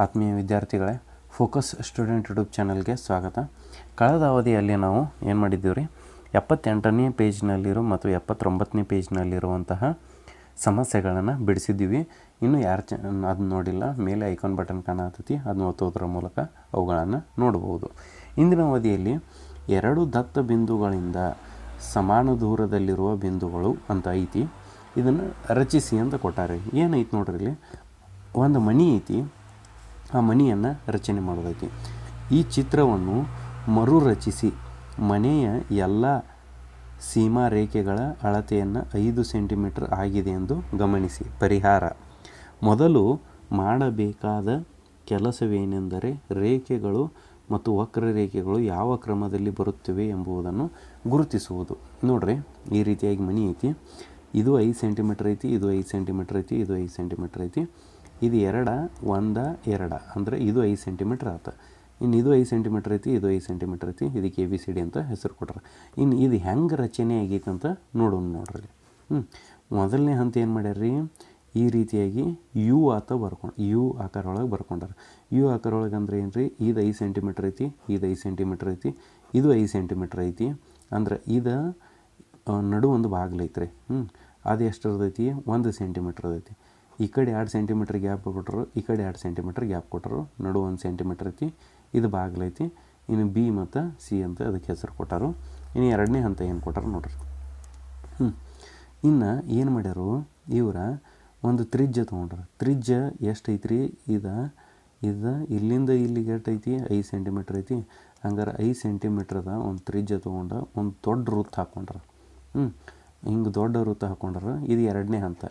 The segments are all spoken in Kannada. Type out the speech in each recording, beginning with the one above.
ಆತ್ಮೀಯ ವಿದ್ಯಾರ್ಥಿಗಳೇ ಫೋಕಸ್ ಸ್ಟೂಡೆಂಟ್ ಯೂಟ್ಯೂಬ್ ಚಾನಲ್ಗೆ ಸ್ವಾಗತ. ಕಳೆದ ಅವಧಿಯಲ್ಲಿ ನಾವು ಏನು ಮಾಡಿದ್ದೀವಿ ರೀ ಎಪ್ಪತ್ತೆಂಟನೇ ಪೇಜ್ನಲ್ಲಿರೋ ಮತ್ತು ಎಪ್ಪತ್ತೊಂಬತ್ತನೇ ಪೇಜ್ನಲ್ಲಿರುವಂತಹ ಸಮಸ್ಯೆಗಳನ್ನು ಬಿಡಿಸಿದ್ದೀವಿ. ಇನ್ನು ಯಾರು ಚ ಅದನ್ನ ನೋಡಿಲ್ಲ, ಮೇಲೆ ಐಕಾನ್ ಬಟನ್ ಕಾಣತೈತಿ ಅದನ್ನ ಒತ್ತೋದ್ರ ಮೂಲಕ ಅವುಗಳನ್ನು ನೋಡ್ಬೋದು ಇಂದಿನ ಅವಧಿಯಲ್ಲಿ ಎರಡು ದತ್ತ ಬಿಂದುಗಳಿಂದ ಸಮಾನ ದೂರದಲ್ಲಿರುವ ಬಿಂದುಗಳು ಅಂತ ಐತಿ. ಇದನ್ನು ರಚಿಸಿ ಅಂತ ಕೊಟ್ಟಾರೆ. ಏನೈತಿ ನೋಡ್ರಿ ಇಲ್ಲಿ? ಒಂದು ಮಣಿ ಐತಿ. ಆ ಮನೆಯನ್ನು ರಚನೆ ಮಾಡೋದೈತಿ ಈ ಚಿತ್ರವನ್ನು ಮರು ರಚಿಸಿ ಮನೆಯ ಎಲ್ಲ ಸೀಮಾ ರೇಖೆಗಳ ಅಳತೆಯನ್ನು ಐದು ಸೆಂಟಿಮೀಟರ್ ಆಗಿದೆ ಎಂದು ಗಮನಿಸಿ. ಪರಿಹಾರ. ಮೊದಲು ಮಾಡಬೇಕಾದ ಕೆಲಸವೇನೆಂದರೆ ರೇಖೆಗಳು ಮತ್ತು ವಕ್ರರೇಖೆಗಳು ಯಾವ ಕ್ರಮದಲ್ಲಿ ಬರುತ್ತಿವೆ ಎಂಬುದನ್ನು ಗುರುತಿಸುವುದು. ನೋಡ್ರಿ, ಈ ರೀತಿಯಾಗಿ ಮನಿ ಐತಿ. ಇದು ಐದು ಸೆಂಟಿಮೀಟ್ರ್ ಐತಿ, ಇದು ಐದು ಸೆಂಟಿಮೀಟರ್ ಐತಿ, ಇದು ಐದು ಸೆಂಟಿಮೀಟರ್ ಐತಿ. ಇದು ಎರಡ, ಒಂದ, ಎರಡ. ಅಂದರೆ ಇದು ಐದು ಸೆಂಟಿಮೀಟ್ರ್ ಆತ. ಇನ್ನು ಇದು ಐದು ಸೆಂಟಿಮೀಟ್ರ್ ಐತಿ, ಇದು ಐದು ಸೆಂಟಿಮೀಟ್ರ್ ಐತಿ. ಇದಕ್ಕೆ ಎ ಬಿ ಸಿ ಡಿ ಅಂತ ಹೆಸರು ಕೊಟ್ರೆ. ಇನ್ನು ಇದು ಹೆಂಗೆ ರಚನೆ ಆಗೈತೆ ಅಂತ ನೋಡೋಣ ನೋಡ್ರಿ. ಹ್ಞೂ ಮೊದಲನೇ ಹಂತ ಏನು ಮಾಡ್ಯಾರ್ರಿ? ಈ ರೀತಿಯಾಗಿ ಯು ಆತ ಬರ್ಕೊಂಡು, ಯು ಆಕಾರ ಒಳಗೆ ಬರ್ಕೊಂಡಾರ. ಯು ಆಕಾರ ಒಳಗೆ ಅಂದ್ರೆ ಏನು ರೀ ಇದು ಐದು ಸೆಂಟಿಮೀಟ್ರ್ ಐತಿ, ಇದು ಐದು ಸೆಂಟಿಮೀಟ್ರ್ ಐತಿ, ಇದು ಐದು ಸೆಂಟಿಮೀಟ್ರ್ ಐತಿ. ಅಂದ್ರೆ ಇದು ನಡು ಒಂದು ಬಾಗಿಲು ಹ್ಞೂ ಅದು ಎಷ್ಟು ಇರ್ತೈತಿ ಒಂದು ಸೆಂಟಿಮೀಟ್ರ್ ಐತಿ ಈ ಕಡೆ ಎರಡು ಸೆಂಟಿಮೀಟ್ರ್ ಗ್ಯಾಪ್ ಕೊಟ್ಟರು ಈ ಕಡೆ ಎರಡು ಸೆಂಟಿಮೀಟ್ರ್ ಗ್ಯಾಪ್ ಕೊಟ್ಟರು ನಡು ಒಂದು ಸೆಂಟಿಮೀಟ್ರ್ ಐತಿ, ಇದು ಬಾಗಿಲೈತಿ ಇನ್ನು ಬಿ ಮತ್ತು ಸಿ ಅಂತ ಅದಕ್ಕೆ ಹೆಸರು ಕೊಟ್ಟರು. ಇನ್ನು ಎರಡನೇ ಹಂತ ಏನು ಕೊಟ್ಟರು ನೋಡ್ರಿ. ಹ್ಞೂ ಇನ್ನು ಏನು ಮಾಡ್ಯಾರು, ಇವರ ಒಂದು ತ್ರಿಜ್ಯ ತೊಗೊಂಡ್ರು. ತ್ರಿಜ್ಯ ಎಷ್ಟು ರೀ ಇದು ಇದು ಇಲ್ಲಿಂದ ಇಲ್ಲಿಗೆ ಐತಿ? ಐದು ಸೆಂಟಿಮೀಟ್ರ್ ಐತಿ. ಹಂಗಾರೆ ಐದು ಸೆಂಟಿಮೀಟ್ರದ ಒಂದು ತ್ರಿಜ್ಯ ತೊಗೊಂಡು ಒಂದು ದೊಡ್ಡ ವೃತ್ತ ಹಾಕ್ಕೊಂಡ್ರೆ ಹ್ಞೂ ಹಿಂಗೆ ದೊಡ್ಡ ವೃತ್ತ ಹಾಕ್ಕೊಂಡ್ರೆ ಇದು ಎರಡನೇ ಹಂತ.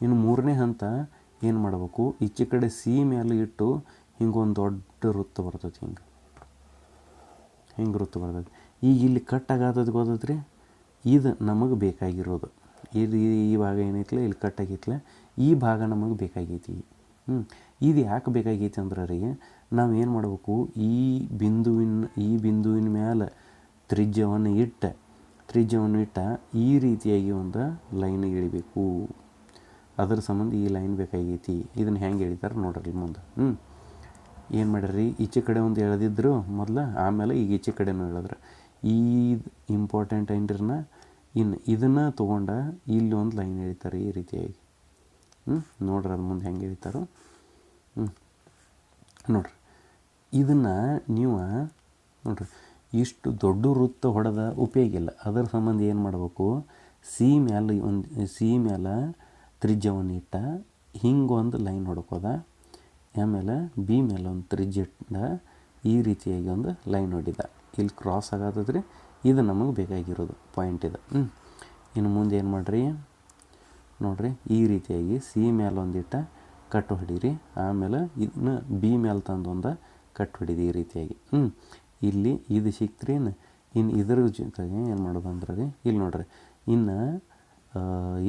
ಇನ್ನು ಮೂರನೇ ಹಂತ ಏನು ಮಾಡಬೇಕು? ಈಚೆ ಕಡೆ ಸಿ ಮೇಲೆ ಇಟ್ಟು ಹಿಂಗೊಂದು ದೊಡ್ಡ ವೃತ್ತ ಬರ್ತೈತಿ ಹಿಂಗೆ. ಹಿಂಗೆ ವೃತ್ತ ಬರ್ತೈತಿ. ಈಗ ಇಲ್ಲಿ ಕಟ್ ಆಗತ್ತದ ಗೊತ್ತೈತ್ರಿ? ಇದು ನಮಗೆ ಬೇಕಾಗಿರೋದು. ಇದು ಈ ಭಾಗ ಏನೈತಿಲ್ಲ ಇಲ್ಲಿ ಕಟ್ ಈ ಭಾಗ ನಮಗೆ ಬೇಕಾಗೈತಿ. ಹ್ಞೂ ಇದು ಯಾಕೆ ಬೇಕಾಗೈತಿ ಅಂದ್ರೆ ರೀ, ನಾವು ಏನು ಮಾಡಬೇಕು? ಈ ಬಿಂದುವಿನ ಈ ಬಿಂದುವಿನ ಮೇಲೆ ತ್ರಿಜ್ಯವನ್ನು ಇಟ್ಟ ತ್ರಿಜ್ಯವನ್ನು ಇಟ್ಟ ಈ ರೀತಿಯಾಗಿ ಒಂದು ಲೈನ್ ಇಳಿಬೇಕು. ಅದ್ರ ಸಂಬಂಧ ಈ ಲೈನ್ ಬೇಕಾಗೈತಿ. ಇದನ್ನು ಹೆಂಗೆ ಎಳಿತಾರೆ ನೋಡ್ರಿ ಮುಂದೆ. ಹ್ಞೂ ಏನು ಮಾಡ್ಯಾರ್ರಿ? ಈಚೆ ಕಡೆ ಒಂದು ಎಳೆದಿದ್ರು ಮೊದಲು, ಆಮೇಲೆ ಈಗ ಈಚೆ ಕಡೆನೂ ಎಳೆದ್ರು. ಈ ಇಂಪಾರ್ಟೆಂಟ್ ಏನ್ರಿನ ಇನ್ನು ಇದನ್ನು ತೊಗೊಂಡ ಇಲ್ಲಿ ಒಂದು ಲೈನ್ ಎಳಿತಾರೆ ಈ ರೀತಿಯಾಗಿ. ಹ್ಞೂ ನೋಡ್ರಿ ಅದು ಮುಂದೆ ಹೆಂಗೆ ಎಳಿತಾರೋ. ಹ್ಞೂ ನೋಡ್ರಿ. ಇದನ್ನು ನೀವು ನೋಡ್ರಿ, ಇಷ್ಟು ದೊಡ್ಡ ವೃತ್ತ ಹೊಡೆದ ಉಪಯೋಗ ಇಲ್ಲ. ಅದರ ಸಂಬಂಧ ಏನು ಮಾಡಬೇಕು? ಸಿ ಮ್ಯಾಲೆ ಒಂದು, ಸಿ ಮ್ಯಾಲೆ ತ್ರಿಜ್ಯವನ್ನು ಇಟ್ಟ ಹಿಂಗೊಂದು ಲೈನ್ ಹೊಡ್ಕೋದ ಆಮೇಲೆ ಬಿ ಮೇಲೆ ಒಂದು ತ್ರಿಜ್ಯ ಇಟ್ಟ, ಈ ರೀತಿಯಾಗಿ ಒಂದು ಲೈನ್ ಹೊಡಿದ. ಇಲ್ಲಿ ಕ್ರಾಸ್ ಆಗತ್ತದ್ರಿ ಇದು ನಮಗೆ ಬೇಕಾಗಿರೋದು ಪಾಯಿಂಟ್ ಇದು. ಹ್ಞೂ ಇನ್ನು ಮುಂದೆ ಏನು ಮಾಡಿರಿ? ನೋಡ್ರಿ, ಈ ರೀತಿಯಾಗಿ ಸಿ ಮೇಲೆ ಒಂದಿಟ್ಟ ಕಟ್ ಹೊಡೀರಿ. ಆಮೇಲೆ ಇದನ್ನ ಬಿ ಮೇಲೆ ತಂದು ಒಂದು, ಕಟ್ ಹೊಡಿದು ಈ ರೀತಿಯಾಗಿ. ಹ್ಞೂ ಇಲ್ಲಿ ಇದು ಸಿಕ್ತ್ರಿ ಇನ್ನು ಇದ್ರ ಜೊತೆಗೆ ಏನು ಮಾಡೋದು ಅಂದ್ರೆ ರೀ ಇಲ್ಲಿ ನೋಡ್ರಿ, ಇನ್ನು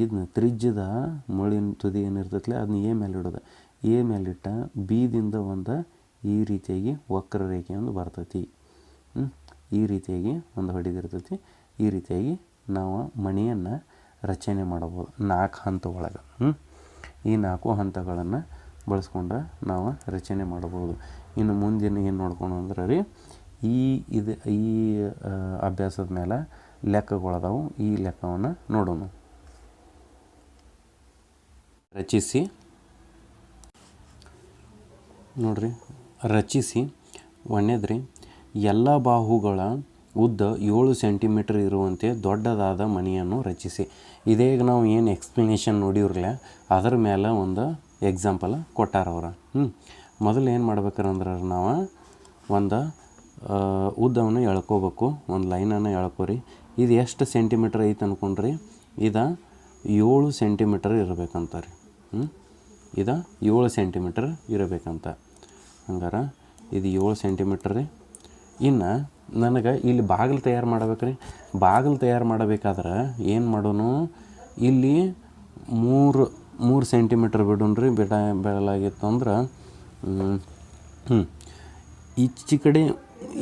ಇದನ್ನ ತ್ರಿಜ್ಯದ ಮುಳಿನ ತುದಿ ಏನಿರ್ತೈತಲ್ಲ ಅದನ್ನ ಎ ಮೇಲೆ ಇಡೋದು. ಎ ಮೇಲಿಟ್ಟ ಬಿದಿಂದ ಒಂದು ಈ ರೀತಿಯಾಗಿ ವಕ್ರರೇಖೆ ಒಂದು ಬರ್ತೈತಿ. ಈ ರೀತಿಯಾಗಿ ಒಂದು ಹೊಡೆದಿರ್ತೈತಿ. ಈ ರೀತಿಯಾಗಿ ನಾವು ಮಣಿಯನ್ನು ರಚನೆ ಮಾಡಬೋದು ನಾಲ್ಕು ಹಂತ ಒಳಗೆ ಈ ನಾಲ್ಕು ಹಂತಗಳನ್ನು ಬಳಸ್ಕೊಂಡು ನಾವು ರಚನೆ ಮಾಡ್ಬೋದು. ಇನ್ನು ಮುಂದಿನ ಏನು ನೋಡ್ಕೊಂಡು ಅಂದ್ರೆ ರೀ, ಈ ಇದು ಈ ಅಭ್ಯಾಸದ ಮೇಲೆ ಲೆಕ್ಕಗಳದಾವು ಈ ಲೆಕ್ಕವನ್ನು ನೋಡೋಣ. ರಚಿಸಿ. ನೋಡ್ರಿ, ರಚಿಸಿ, ಒಣೆದ್ರಿ. ಎಲ್ಲ ಬಾಹುಗಳ ಉದ್ದ ಏಳು ಸೆಂಟಿಮೀಟರ್ ಇರುವಂತೆ ದೊಡ್ಡದಾದ ಮನೆಯನ್ನು ರಚಿಸಿ. ಇದೇಗ ನಾವು ಏನು ಎಕ್ಸ್ಪ್ಲನೇಷನ್ ನೋಡಿವ್ರಲ್ಲ, ಅದರ ಮೇಲೆ ಒಂದು ಎಕ್ಸಾಂಪಲ್ ಕೊಟ್ಟಾರ ಅವ್ರ. ಹ್ಞೂ ಮೊದಲು ಏನು ಮಾಡ್ಬೇಕಂದ್ರೆ ನಾವು ಒಂದು ಉದ್ದವನ್ನು ಎಳ್ಕೋಬೇಕು, ಒಂದು ಲೈನನ್ನು ಎಳ್ಕೊರಿ. ಇದು ಎಷ್ಟು ಸೆಂಟಿಮೀಟ್ರ್ ಐತೆ ಅಂದ್ಕೊಂಡ್ರಿ ಇದು ಏಳು ಸೆಂಟಿಮೀಟರ್ ಇರಬೇಕಂತ ರೀ ಹ್ಞೂ ಇದು ಏಳು ಸೆಂಟಿಮೀಟರ್ ಇರಬೇಕಂತ. ಹಂಗಾರೆ ಇದು ಏಳು ಸೆಂಟಿಮೀಟ್ರ್ ರೀ. ಇನ್ನು ನನಗೆ ಇಲ್ಲಿ ಬಾಗಿಲು ತಯಾರು ಮಾಡ್ಬೇಕ್ರಿ. ಬಾಗಿಲು ತಯಾರು ಮಾಡಬೇಕಾದ್ರೆ ಏನು ಮಾಡೋನು? ಇಲ್ಲಿ ಮೂರು ಮೂರು ಸೆಂಟಿಮೀಟ್ರ್ ಬಿಡೋಣ್ರಿ ಬಿಡ ಬೆಳಲಾಗಿತ್ತು ಅಂದ್ರೆ ಹ್ಞೂ ಈಚೆ ಕಡೆ,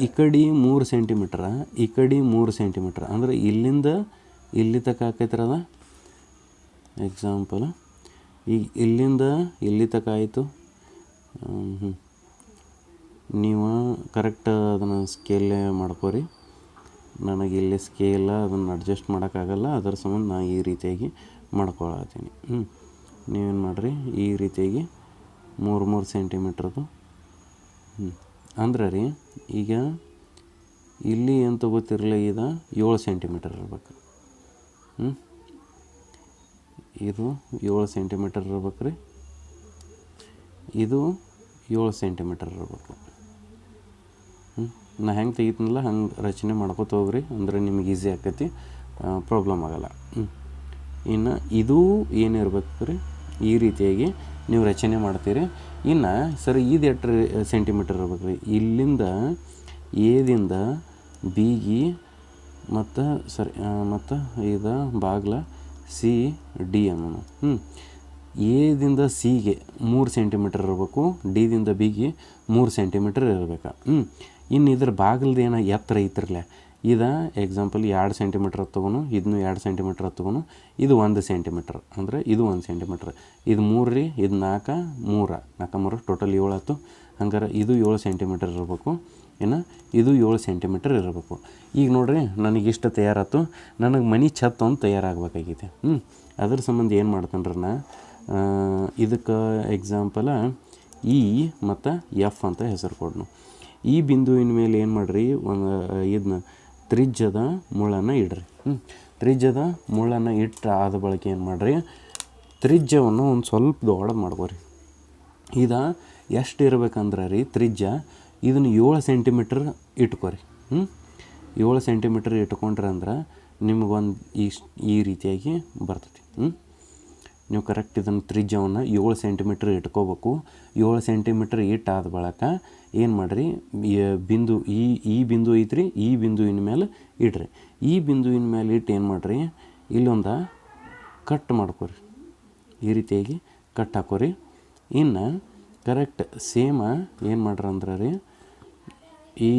ಈ ಕಡೆ ಮೂರು ಸೆಂಟಿಮೀಟ್ರ ಈ ಕಡೆ ಮೂರು ಸೆಂಟಿಮೀಟ್ರ್ ಅಂದ್ರೆ ಇಲ್ಲಿಂದ ಇಲ್ಲಿ ತನಕ ಹಾಕೈತಿರದ ಎಕ್ಸಾಂಪಲ್ ಈಗ ಇಲ್ಲಿಂದ ಇಲ್ಲಿ ತನಕ ಆಯಿತು. ಹ್ಞೂ ನೀವು ಕರೆಕ್ಟ್ ಅದನ್ನು ಸ್ಕೇಲೇ ಮಾಡ್ಕೋರಿ. ನನಗೆ ಇಲ್ಲಿ ಸ್ಕೇಲ ಅದನ್ನು ಅಡ್ಜಸ್ಟ್ ಮಾಡೋಕ್ಕಾಗಲ್ಲ. ಅದರ ಸಂಬಂಧ ನಾನು ಈ ರೀತಿಯಾಗಿ ಮಾಡ್ಕೊಳತ್ತೀನಿ. ಹ್ಞೂ ನೀವೇನು ಮಾಡಿರಿ, ಈ ರೀತಿಯಾಗಿ ಮೂರು ಮೂರು ಸೆಂಟಿಮೀಟ್ರದು ಹ್ಞೂ ಅಂದ್ರೆ ರೀ, ಈಗ ಇಲ್ಲಿ ಏನು ಗೊತ್ತಿರಲಿ ಇದು ಏಳು ಸೆಂಟಿಮೀಟರ್ ಇರಬೇಕು. ಹ್ಞೂ ಇದು ಏಳು ಸೆಂಟಿಮೀಟರ್ ಇರ್ಬೇಕು ರೀ. ಇದು ಏಳು ಸೆಂಟಿಮೀಟರ್ ಇರ್ಬೇಕು. ನಾ ಹೆಂಗೆ ತೆಗಿತೀನಲ್ಲ, ಹಂಗೆ ರಚನೆ ಮಾಡ್ಕೊತ ಹೋಗ್ರಿ, ಅಂದ್ರೆ ನಿಮ್ಗೆ ಈಸಿ ಆಕೈತಿ ಪ್ರಾಬ್ಲಮ್ ಆಗಲ್ಲ. ಇನ್ನು ಇದು ಏನಿರ್ಬೇಕು ರೀ, ಈ ರೀತಿಯಾಗಿ ನೀವು ರಚನೆ ಮಾಡ್ತೀರಿ. ಇನ್ನು ಸರ್, ಇದು ಎಷ್ಟು ಸೆಂಟಿಮೀಟರ್ ಇರ್ಬೇಕು ರೀ, ಇಲ್ಲಿಂದ, ಏದಿಂದ ಬೀಗಿ, ಮತ್ತು, ಸರಿ ಮತ್ತು ಇದು ಬಾಗ್ಲ ಸಿ ಡಿ ಅನ್ನೋಣ ಹ್ಞೂ ಎದಿಂದ ಸಿಗೆ ಮೂರು ಸೆಂಟಿಮೀಟರ್ ಇರಬೇಕು ಡಿದಿಂದ ಬಿಗೆ ಮೂರು ಸೆಂಟಿಮೀಟರ್ ಇರಬೇಕು? ಹ್ಞೂ ಇನ್ನು ಇದ್ರ ಬಾಗಿಲ್ದು ಏನೋ ಎತ್ತರ ಐತಿರಲ್ಲ? ಇದು ಎಕ್ಸಾಂಪಲ್ ಎರಡು ಸೆಂಟಿಮೀಟ್ರ್ ತೊಗೊನು ಇದನ್ನು ಎರಡು ಸೆಂಟಿಮೀಟ್ರ್ ತೊಗೊನು, ಇದು ಒಂದು ಸೆಂಟಿಮೀಟ್ರ್ ಅಂದರೆ ಇದು ಒಂದು ಸೆಂಟಿಮೀಟ್ರ್ ಇದು ಮೂರು ರೀ, ಇದು ನಾಲ್ಕು ಮೂರ. ನಾಲ್ಕು ಮೂರು ಟೋಟಲ್ ಏಳು ಆಯ್ತು. ಹಂಗಾರೆ ಇದು ಏಳು ಸೆಂಟಿಮೀಟರ್ ಇರಬೇಕು. ಏನು? ಇದು ಏಳು ಸೆಂಟಿಮೀಟರ್ ಇರಬೇಕು. ಈಗ ನೋಡಿರಿ, ನನಗೆ ಇಷ್ಟು ತಯಾರಾಯ್ತು ನನಗೆ ಮನೆ ಛತ್ ಒಂದು ತಯಾರಾಗಬೇಕಾಗಿದೆ ಹ್ಞೂ ಅದ್ರ ಸಂಬಂಧ ಏನು ಮಾಡ್ತಾನ್ರಿ ನಾ? ಇದಕ್ಕೆ ಎಕ್ಸಾಂಪಲ ಇ ಮತ್ತು ಎಫ್ ಅಂತ ಹೆಸರು ಕೊಡ್ನು. ಈ ಬಿಂದುವಿನ ಮೇಲೆ ಏನು ಮಾಡಿರಿ? ಒಂದು ಇದನ್ನ ತ್ರಿಜ್ಯದ ಮುಳ್ಳನ್ನು ಇಡ್ರಿ. ಹ್ಞೂ ತ್ರಿಜ್ಯದ ಮುಳ್ಳನ್ನು ಇಟ್ಟು ಆದ ಬಳಿಕ ಏನು ಮಾಡಿರಿ? ತ್ರಿಜ್ಯವನ್ನು ಒಂದು ಸ್ವಲ್ಪ ದೊಡ್ಡ ಮಾಡ್ಕೋರಿ. ಇದು ಎಷ್ಟು ಇರ್ಬೇಕಂದ್ರೆ ರೀ ತ್ರಿಜ್ಯ? ಇದನ್ನು ಏಳು ಸೆಂಟಿಮೀಟ್ರ್ ಇಟ್ಕೋರಿ. ಹ್ಞೂ ಏಳು ಸೆಂಟಿಮೀಟ್ರ್ ಇಟ್ಕೊಂಡ್ರೆ ಅಂದ್ರೆ ನಿಮಗೊಂದು ಈ ಈ ರೀತಿಯಾಗಿ ಬರ್ತೈತಿ. ಹ್ಞೂ ನೀವು ಕರೆಕ್ಟ್ ಇದನ್ನು ತ್ರಿಜ್ಯವನ್ನು ಏಳು ಸೆಂಟಿಮೀಟ್ರ್ ಇಟ್ಕೋಬೇಕು. ಏಳು ಸೆಂಟಿಮೀಟ್ರ್ ಇಟ್ಟಾದ ಬಳಕ ಏನು ಮಾಡಿರಿ? ಬಿಂದು ಈ ಈ ಬಿಂದು ಐತ್ರಿ, ಈ ಬಿಂದುವಿನ ಮೇಲೆ ಇಡ್ರಿ. ಈ ಬಿಂದುವಿನ ಮೇಲೆ ಇಟ್ಟು ಏನು ಮಾಡಿರಿ? ಇಲ್ಲೊಂದು ಕಟ್ ಮಾಡ್ಕೊರಿ. ಈ ರೀತಿಯಾಗಿ ಕಟ್ ಹಾಕೋರಿ. ಇನ್ನು ಕರೆಕ್ಟ್ ಸೇಮ ಏನು ಮಾಡ್ರಿ ಅಂದ್ರೆ ರೀ, ಈ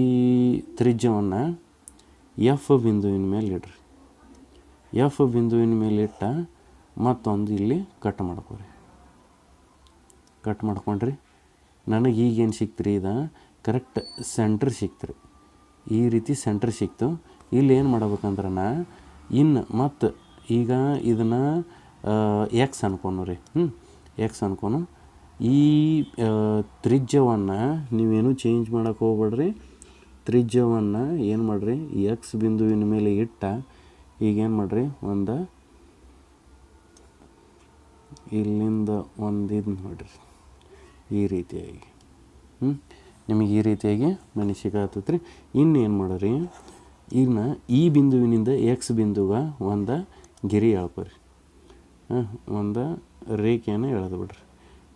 ತ್ರಿಜ್ಯವನ್ನು ಎಫ್ ಬಿಂದುವಿನ ಮೇಲೆ ಇಡ್ರಿ. ಎಫ್ ಬಿಂದುವಿನ ಮೇಲೆ ಇಟ್ಟ ಮತ್ತೊಂದು ಇಲ್ಲಿ ಕಟ್ ಮಾಡ್ಕೊರಿ ಕಟ್ ಮಾಡ್ಕೊಂಡ್ರಿ. ನನಗೆ ಈಗೇನು ಸಿಕ್ತ್ರಿ ಇದು? ಕರೆಕ್ಟ್ ಸೆಂಟ್ರ್ ಸಿಕ್ತ್ರಿ. ಈ ರೀತಿ ಸೆಂಟ್ರ್ ಸಿಕ್ತು. ಇಲ್ಲಿ ಏನು ಮಾಡ್ಬೇಕಂದ್ರೆ ನಾ ಇನ್ನು ಮತ್ತು ಈಗ ಇದನ್ನು ಎಕ್ಸ್ ಅನ್ಕೊನು ರೀ. ಹ್ಞೂ ಎಕ್ಸ್ ಅನ್ಕೊನು. ಈ ತ್ರಿಜ್ಯವನ್ನು ನೀವೇನು ಚೇಂಜ್ ಮಾಡೋಕೆ ಹೋಗ್ಬೇಡ್ರಿ. ತ್ರಿಜ್ಯವನ್ನು ಏನು ಮಾಡಿರಿ? ಎಕ್ಸ್ ಬಿಂದುವಿನ ಮೇಲೆ ಇಟ್ಟ. ಈಗೇನು ಮಾಡಿರಿ? ಒಂದು ಇಲ್ಲಿಂದ ಒಂದು ಇದು ನೋಡಿರಿ. ಈ ರೀತಿಯಾಗಿ. ಹ್ಞೂ ನಿಮಗೆ ಈ ರೀತಿಯಾಗಿ ಮನೆ ಆತತ್ರಿ ಇನ್ನು ಏನು ಮಾಡೋರಿ? ಇನ್ನು ಈ ಬಿಂದುವಿನಿಂದ ಎಕ್ಸ್ ಬಿಂದುವ ಒಂದು ಗಿರಿ ಎಳ್ಕೊರಿ ಹಾಂ, ಒಂದು ರೇಖೆಯನ್ನು ಎಳೆದು ಬಿಡ್ರಿ.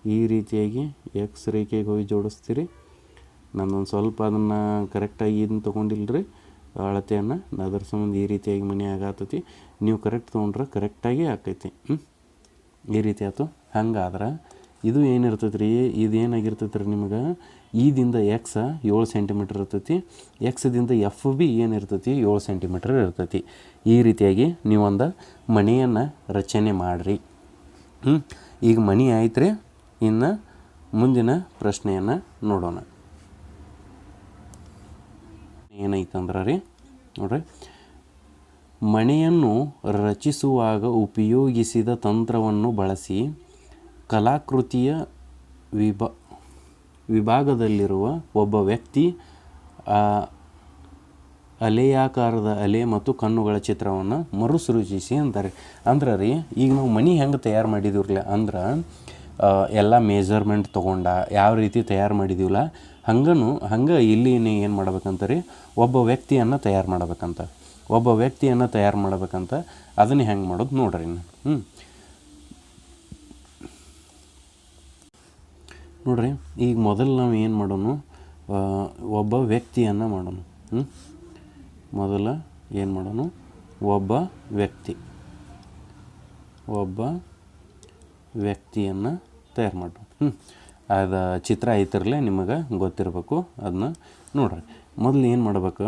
ಈ ರೀತಿಯಾಗಿ ಎಕ್ಸ್ ರೇಖೆಗೆ ಹೋಗಿ ಜೋಡಿಸ್ತೀರಿ. ನಾನೊಂದು ಸ್ವಲ್ಪ ಅದನ್ನು ಕರೆಕ್ಟಾಗಿ ಇದನ್ನು ತೊಗೊಂಡಿಲ್ಲ ರೀ ಅಳತೆಯನ್ನು ಅದ್ರ ಸಂಬಂಧ ಈ ರೀತಿಯಾಗಿ ಮನೆ ಆಗತ್ತತಿ ನೀವು ಕರೆಕ್ಟ್ ತೊಗೊಂಡ್ರೆ ಕರೆಕ್ಟಾಗಿ ಆಕೈತಿ ಹ್ಞೂ ಈ ರೀತಿ ಆಯ್ತು. ಹಂಗಾದ್ರೆ ಇದು ಏನಿರ್ತೈತೆ ರೀ ಇದು ಏನಾಗಿರ್ತೈತೆ ರೀ ನಿಮಗೆ ಈದಿಂದ ಎಕ್ಸ ಏಳು ಸೆಂಟಿಮೀಟ್ರ್ ಇರ್ತೈತಿ. ಎಕ್ಸ್ದಿಂದ ಎಫ್ ಬಿ ಏನಿರ್ತೈತಿ? ಏಳು ಸೆಂಟಿಮೀಟ್ರ್ ಇರ್ತೈತಿ. ಈ ರೀತಿಯಾಗಿ ನೀವೊಂದು ಮನೆಯನ್ನು ರಚನೆ ಮಾಡಿರಿ. ಹ್ಞೂ ಈಗ ಮನೆ ಆಯ್ತು ರೀ ಇನ್ನು ಮುಂದಿನ ಪ್ರಶ್ನೆಯನ್ನು ನೋಡೋಣ. ಏನೈತಂದ್ರೆ ರೀ? ನೋಡ್ರಿ. ಮಣೆಯನ್ನು ರಚಿಸುವಾಗ ಉಪಯೋಗಿಸಿದ ತಂತ್ರವನ್ನು ಬಳಸಿ ಕಲಾಕೃತಿಯ ವಿಭಾ, ವಿಭಾಗದಲ್ಲಿರುವ ಒಬ್ಬ ವ್ಯಕ್ತಿ ಅಲೆಯಾಕಾರದ ಅಲೆ ಮತ್ತು ಕಣ್ಣುಗಳ ಚಿತ್ರವನ್ನು ಮರುಸೃಜಿಸಿ ಅಂತಾರೆ. ಅಂದ್ರೆ ರೀ, ಈಗ ನಾವು ಮನೆ ಹೆಂಗೆ ತಯಾರು ಮಾಡಿದೀವ್ರಲ್ಲ ಅಂದ್ರೆ ಎಲ್ಲ ಮೇಜರ್ಮೆಂಟ್ ತೊಗೊಂಡ ಯಾವ ರೀತಿ ತಯಾರು ಮಾಡಿದೀವಲ್ಲ ಹಂಗನು, ಹಂಗೆ ಇಲ್ಲಿ ಏನು ಮಾಡ್ಬೇಕಂತ ರೀ, ಒಬ್ಬ ವ್ಯಕ್ತಿಯನ್ನು ತಯಾರು ಮಾಡ್ಬೇಕಂತ. ಒಬ್ಬ ವ್ಯಕ್ತಿಯನ್ನು ತಯಾರು ಮಾಡ್ಬೇಕಂತ ಅದನ್ನ ಹೆಂಗೆ ಮಾಡೋದು ನೋಡ್ರಿ ಹ್ಞೂ ನೋಡ್ರಿ, ಈಗ ಮೊದಲು ನಾವು ಏನು ಮಾಡೋಣ ಒಬ್ಬ ವ್ಯಕ್ತಿಯನ್ನು ಮಾಡೋಣ ಹ್ಞೂ ಮೊದಲ ಏನು ಮಾಡೋಣ ಒಬ್ಬ ವ್ಯಕ್ತಿ. ಒಬ್ಬ ವ್ಯಕ್ತಿಯನ್ನು ತಯಾರು ಮಾಡೋಣ ಹ್ಞೂ ಅದು ಚಿತ್ರ ಐತಿರಲೇ ನಿಮಗೆ ಗೊತ್ತಿರಬೇಕು ಅದನ್ನ ನೋಡ್ರಿ. ಮೊದಲು ಏನು ಮಾಡ್ಬೇಕು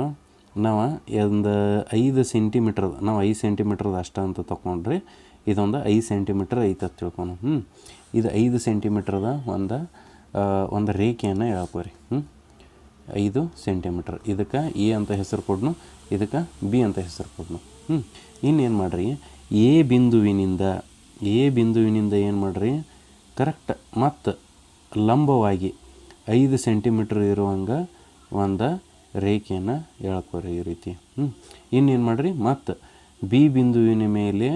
ನಾವು ಒಂದು ಐದು ಸೆಂಟಿಮೀಟ್ರ್ ನಾವು ಐದು ಸೆಂಟಿಮೀಟ್ರದ ಅಷ್ಟ ಅಂತ ತೊಗೊಂಡ್ರಿ ಇದೊಂದು ಐದು ಸೆಂಟಿಮೀಟ್ರ್ ಐತೆ ಅಂತ ತಿಳ್ಕೊನು ಹ್ಞೂ ಇದು ಐದು ಸೆಂಟಿಮೀಟ್ರದ ಒಂದು ಒಂದು ರೇಖೆಯನ್ನು ಎಳ್ಕೊರಿ. ಹ್ಞೂ ಐದು ಸೆಂಟಿಮೀಟ್ರ್ ಇದಕ್ಕೆ ಎ ಅಂತ ಹೆಸರು ಕೊಡ್ನು, ಇದಕ್ಕೆ ಬಿ ಅಂತ ಹೆಸರು ಕೊಡ್ನು. ಹ್ಞೂ ಇನ್ನೇನು ಮಾಡಿರಿ, ಎ ಬಿಂದುವಿನಿಂದ ಎ ಬಿಂದುವಿನಿಂದ ಏನು ಮಾಡಿರಿ ಕರೆಕ್ಟ್ ಮತ್ತು ಲಂಬವಾಗಿ ಐದು ಸೆಂಟಿಮೀಟ್ರ್ ಇರುವಂಗೆ ಒಂದು ರೇಖೆಯನ್ನು ಎಳ್ಕೊರಿ ಈ ರೀತಿ. ಹ್ಞೂ ಇನ್ನೇನು ಮಾಡಿರಿ? ಮತ್ತು ಬಿ ಬಿಂದುವಿನ ಮೇಲೆ